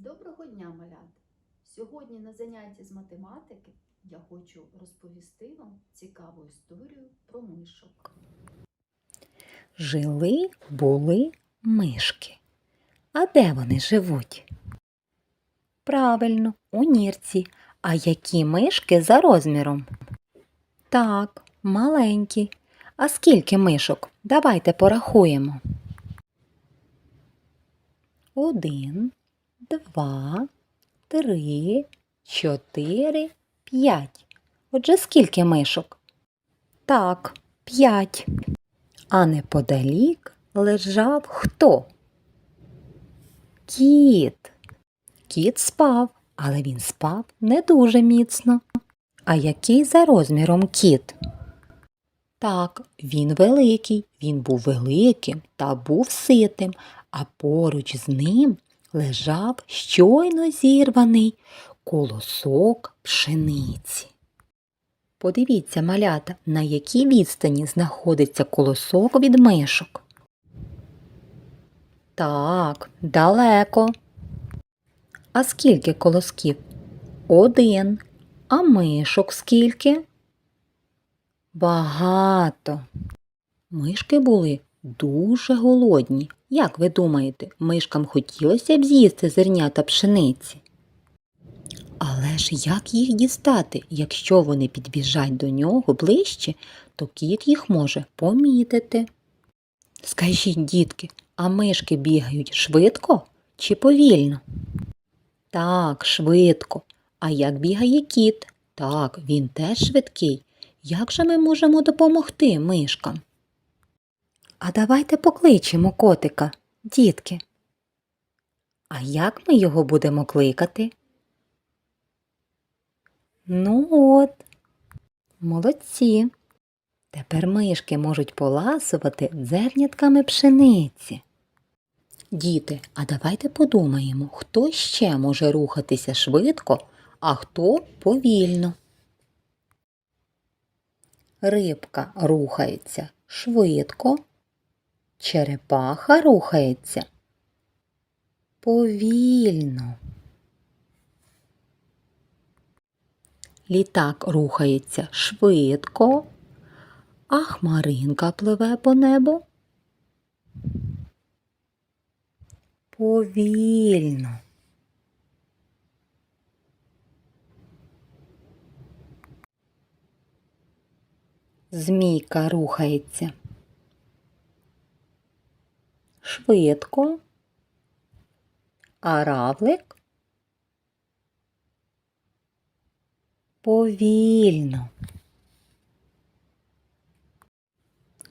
Доброго дня, малята! Сьогодні на занятті з математики я хочу розповісти вам цікаву історію про мишок. Жили були мишки. А де вони живуть? Правильно, у нірці. А які мишки за розміром? Так, маленькі. А скільки мишок? Давайте порахуємо. Один, два, три, чотири, п'ять. Отже, скільки мишок? Так, п'ять. А неподалік лежав хто? Кіт. Кіт спав, але він спав не дуже міцно. А який за розміром кіт? Так, він великий, він був великим та був ситим, а поруч з ним лежав щойно зірваний колосок пшениці. Подивіться, малята, на якій відстані знаходиться колосок від мишок. Так, далеко. А скільки колосків? Один. А мишок скільки? Багато. Мишки були дуже голодні. Як ви думаєте, мишкам хотілося б з'їсти зернята пшениці? Але ж як їх дістати? Якщо вони підбіжать до нього ближче, то кіт їх може помітити. Скажіть, дітки, а мишки бігають швидко чи повільно? Так, швидко. А як бігає кіт? Так, він теж швидкий. Як же ми можемо допомогти мишкам? А давайте покличемо котика, дітки. А як ми його будемо кликати? Ну от, молодці. Тепер мишки можуть поласувати зернятками пшениці. Діти, а давайте подумаємо, хто ще може рухатися швидко, а хто повільно. Рибка рухається швидко, черепаха рухається повільно. Літак рухається швидко, а хмаринка пливе по небу. Повільно. Змійка рухається. Швидко, а равлик повільно.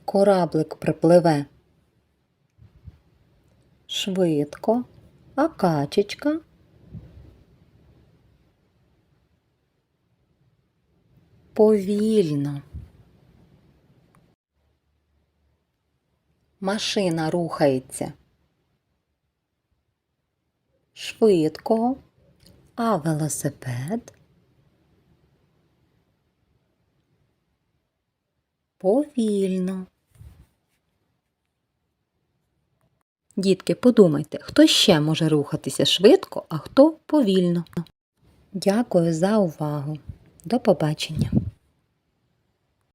Кораблик припливе. Швидко, а качечка повільно. Машина рухається швидко, а велосипед повільно. Дітки, подумайте, хто ще може рухатися швидко, а хто повільно. Дякую за увагу. До побачення.